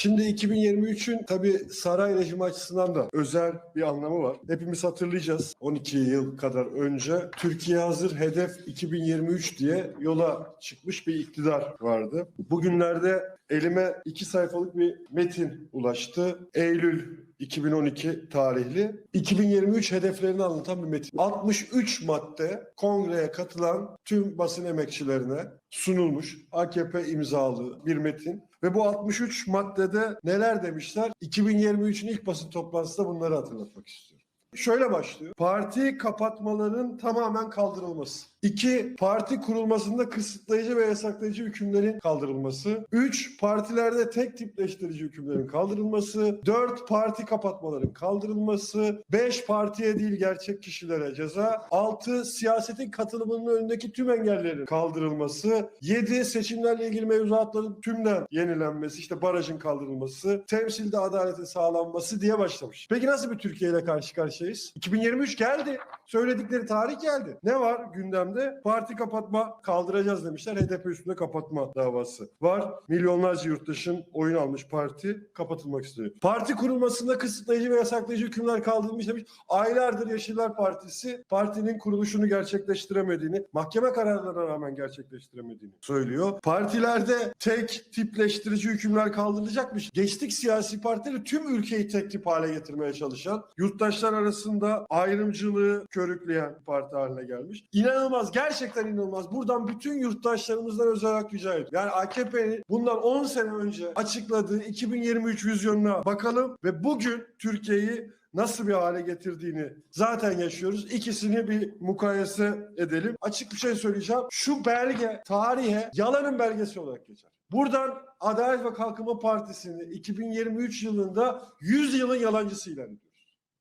Şimdi 2023'ün tabii saray rejimi açısından da özel bir anlamı var. Hepimiz hatırlayacağız 12 yıl kadar önce Türkiye hazır hedef 2023 diye yola çıkmış bir iktidar vardı. Bugünlerde elime iki sayfalık bir metin ulaştı. Eylül 2012 tarihli 2023 hedeflerini anlatan bir metin. 63 madde kongreye katılan tüm basın emekçilerine sunulmuş AKP imzalı bir metin ve bu 63 maddede neler demişler? 2023'ün ilk basın toplantısında bunları hatırlatmak istiyorum. Şöyle başlıyor. Parti kapatmaların tamamen kaldırılması. 2. Parti kurulmasında kısıtlayıcı ve yasaklayıcı hükümlerin kaldırılması. 3. Partilerde tek tipleştirici hükümlerin kaldırılması. 4. Parti kapatmaların kaldırılması. 5. Partiye değil gerçek kişilere ceza. 6. Siyasetin katılımının önündeki tüm engellerin kaldırılması. 7. Seçimlerle ilgili mevzuatların tümden yenilenmesi. işte barajın kaldırılması. Temsilde adaletin sağlanması diye başlamış. Peki nasıl bir Türkiye ile karşı karşıyayız? 2023 geldi. Söyledikleri tarih geldi. Ne var gündemde? Parti kapatma kaldıracağız demişler. HDP üstünde kapatma davası var. Milyonlarca yurttaşın oyun almış parti kapatılmak istiyor. Parti kurulmasında kısıtlayıcı ve yasaklayıcı hükümler kaldırılmış demiş. Aylardır Yeşiller Partisi partinin kuruluşunu gerçekleştiremediğini, mahkeme kararlarına rağmen gerçekleştiremediğini söylüyor. Partilerde tek tipleştirici hükümler kaldırılacakmış. Geçtik siyasi partileri tüm ülkeyi tek tip hale getirmeye çalışan, yurttaşlar arasında ayrımcılığı körükleyen parti haline gelmiş. İnanılmaz, gerçekten inanılmaz. Buradan bütün yurttaşlarımızdan özel olarak rica ediyorum. Yani AKP'nin bundan 10 sene önce açıkladığı 2023 vizyonuna bakalım ve bugün Türkiye'yi nasıl bir hale getirdiğini zaten yaşıyoruz. İkisini bir mukayese edelim. Açık bir şey söyleyeceğim. Şu belge tarihe yalanın belgesi olarak geçer. Buradan Adalet ve Kalkınma Partisi'ni 2023 yılında 100 yılın yalancısı ilan ediyor.